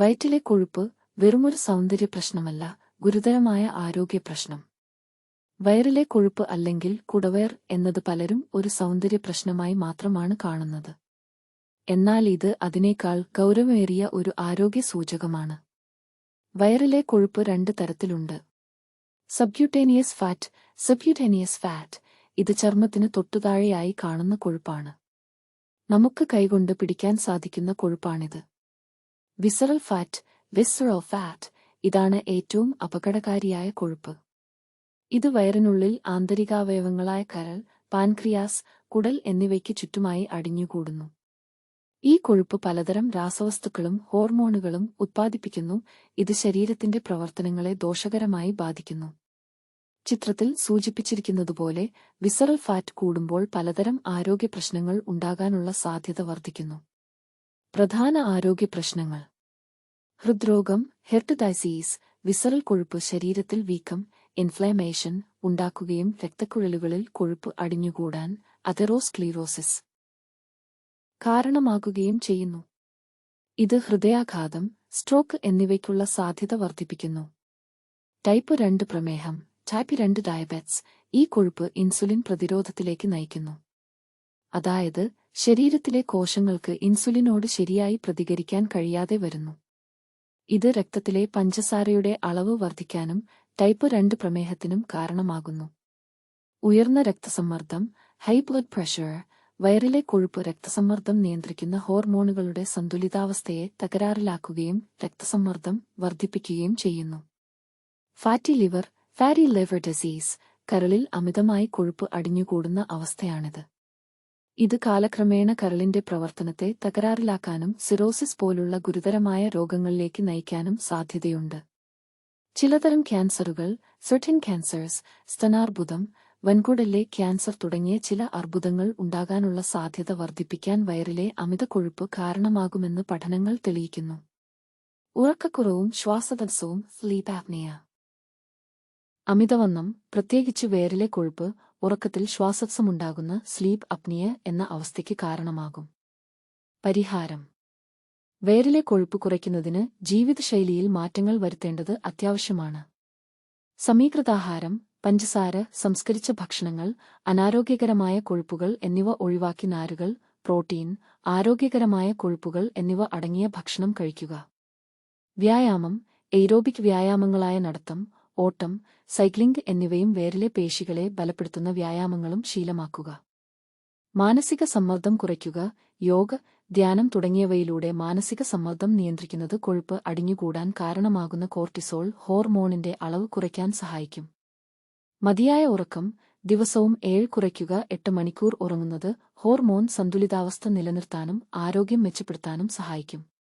വയറ്റിലെ കൊഴുപ്പ് വെറുമൊരു സൗന്ദര്യ പ്രശ്നമല്ല ഗുരുതരമായ ആരോഗ്യ പ്രശ്നം. വയറിലെ കൊഴുപ്പ് അല്ലെങ്കിൽ കുടവയർ എന്നത് പലരും ഒരു സൗന്ദര്യ പ്രശ്നമായി മാത്രമാണ് കാണുന്നത്. എന്നാൽ ഇത് അതിനേക്കാൾ ഗൗരവമേറിയ ഒരു ആരോഗ്യ സൂചകമാണ്. വയറിലെ കൊഴുപ്പ് രണ്ട് തരത്തിലുണ്ട്. സബ്ക്യൂട്ടേനിയസ് ഫാറ്റ് സബ്ക്യൂട്ടേനിയസ് ഫാറ്റ് ഇത് ചർമ്മത്തിന് തൊട്ടുതാഴെയായി കാണുന്ന കൊഴുപ്പാണ്. നമുക്ക് കൈകൊണ്ട് പിടിക്കാൻ സാധിക്കുന്ന കൊഴുപ്പാണിത്. വിസറൽ ഫാറ്റ് വിസറൽ ഫാറ്റ് ഇതാണ് ഏറ്റവും അപകടകാരിയായ കൊഴുപ്പ്. ഇത് വയറിനുള്ളിൽ ആന്തരികാവയവങ്ങളായ കരൾ പാൻക്രിയാസ് കുടൽ എന്നിവയ്ക്ക് ചുറ്റുമായി അടിഞ്ഞുകൂടുന്നു. ഈ കൊഴുപ്പ് പലതരം രാസവസ്തുക്കളും ഹോർമോണുകളും ഉത്പാദിപ്പിക്കുന്നു. ഇത് ശരീരത്തിന്റെ പ്രവർത്തനങ്ങളെ ദോഷകരമായി ബാധിക്കുന്നു. ചിത്രത്തിൽ സൂചിപ്പിച്ചിരിക്കുന്നതുപോലെ വിസറൽ ഫാറ്റ് കൂടുമ്പോൾ പലതരം ആരോഗ്യ പ്രശ്നങ്ങൾ ഉണ്ടാകാനുള്ള സാധ്യത വർദ്ധിക്കുന്നു. പ്രധാന ആരോഗ്യ പ്രശ്നങ്ങൾ. ഹൃദ്രോഗം ഹെർട്ട് ഡൈസീസ് വിസറൽ കൊഴുപ്പ് ശരീരത്തിൽ വീക്കം ഇൻഫ്ലമേഷൻ ഉണ്ടാക്കുകയും രക്തക്കുഴലുകളിൽ കൊഴുപ്പ് അടിഞ്ഞുകൂടാൻ അതെറോസ്ക്ലീറോസിസ് കാരണമാകുകയും ചെയ്യുന്നു. ഇത് ഹൃദയാഘാതം സ്ട്രോക്ക് എന്നിവയ്ക്കുള്ള സാധ്യത വർദ്ധിപ്പിക്കുന്നു. ടൈപ്പ് രണ്ട് പ്രമേഹം ടൈപ്പ് രണ്ട് ഡയബറ്റ്സ് ഈ കൊഴുപ്പ് ഇൻസുലിൻ പ്രതിരോധത്തിലേക്ക് നയിക്കുന്നു. അതായത് ശരീരത്തിലെ കോശങ്ങൾക്ക് ഇൻസുലിനോട് ശരിയായി പ്രതികരിക്കാൻ കഴിയാതെ വരുന്നു. ഇത് രക്തത്തിലെ പഞ്ചസാരയുടെ അളവ് വർദ്ധിക്കാനും ടൈപ്പ് രണ്ട് പ്രമേഹത്തിനും കാരണമാകുന്നു. ഉയർന്ന രക്തസമ്മർദ്ദം ഹൈ ബ്ലഡ് പ്രഷർ വയറിലെ കൊഴുപ്പ് രക്തസമ്മർദ്ദം നിയന്ത്രിക്കുന്ന ഹോർമോണുകളുടെ സന്തുലിതാവസ്ഥയെ തകരാറിലാക്കുകയും രക്തസമ്മർദ്ദം വർദ്ധിപ്പിക്കുകയും ചെയ്യുന്നു. Fatty liver fatty liver disease കരളിൽ അമിതമായി കൊഴുപ്പ് അടിഞ്ഞുകൂടുന്ന അവസ്ഥയാണിത്. ഇത് കാലക്രമേണ കരളിന്റെ പ്രവർത്തനത്തെ തകരാറിലാക്കാനും സിറോസിസ് പോലുള്ള ഗുരുതരമായ രോഗങ്ങളിലേക്ക് നയിക്കാനും സാധ്യതയുണ്ട്. ചിലതരം ക്യാൻസറുകൾ സെർട്ടിൻ ക്യാൻസേഴ്സ് സ്തനാർബുദം വൻകുടലിലെ ക്യാൻസർ തുടങ്ങിയ ചില അർബുദങ്ങൾ ഉണ്ടാകാനുള്ള സാധ്യത വർദ്ധിപ്പിക്കാൻ വയറിലെ അമിത കൊഴുപ്പ് കാരണമാകുമെന്ന് പഠനങ്ങൾ തെളിയിക്കുന്നു. ഉറക്കക്കുറവും ശ്വാസതടസ്സവും സ്ലീപ്പ് ആപ്നിയ അമിതവണ്ണം പ്രത്യേകിച്ച് വയറിലെ കൊഴുപ്പ് ഉറക്കത്തിൽ ശ്വാസസമുണ്ടാകുന്ന സ്ലീപ്പ് അപ്നിയ എന്ന അവസ്ഥയ്ക്ക് കാരണമാകും. പരിഹാരം. വയറിലെ കൊഴുപ്പ് കുറയ്ക്കുന്നതിന് ജീവിതശൈലിയിൽ മാറ്റങ്ങൾ വരുത്തേണ്ടത് അത്യാവശ്യമാണ്. സമീകൃതാഹാരം പഞ്ചസാര സംസ്കരിച്ച ഭക്ഷണങ്ങൾ അനാരോഗ്യകരമായ കൊഴുപ്പുകൾ എന്നിവ ഒഴിവാക്കി നാരുകൾ പ്രോട്ടീൻ ആരോഗ്യകരമായ കൊഴുപ്പുകൾ എന്നിവ അടങ്ങിയ ഭക്ഷണം കഴിക്കുക. വ്യായാമം എയ്റോബിക് വ്യായാമങ്ങളായ നടത്തം ഓട്ടം സൈക്ലിംഗ് എന്നിവയും വേരിലെ പേശികളെ ബലപ്പെടുത്തുന്ന വ്യായാമങ്ങളും ശീലമാക്കുക. മാനസിക സമ്മർദ്ദം കുറയ്ക്കുക യോഗ ധ്യാനം തുടങ്ങിയവയിലൂടെ മാനസിക സമ്മർദ്ദം നിയന്ത്രിക്കുന്നത് കൊഴുപ്പ് അടിഞ്ഞുകൂടാൻ കാരണമാകുന്ന കോർട്ടിസോൾ ഹോർമോണിന്റെ അളവ് കുറയ്ക്കാൻ സഹായിക്കും. മതിയായ ഉറക്കം ദിവസവും ഏഴ് കുറയ്ക്കുക എട്ട് മണിക്കൂർ ഉറങ്ങുന്നത് ഹോർമോൺ സന്തുലിതാവസ്ഥ നിലനിർത്താനും ആരോഗ്യം മെച്ചപ്പെടുത്താനും സഹായിക്കും.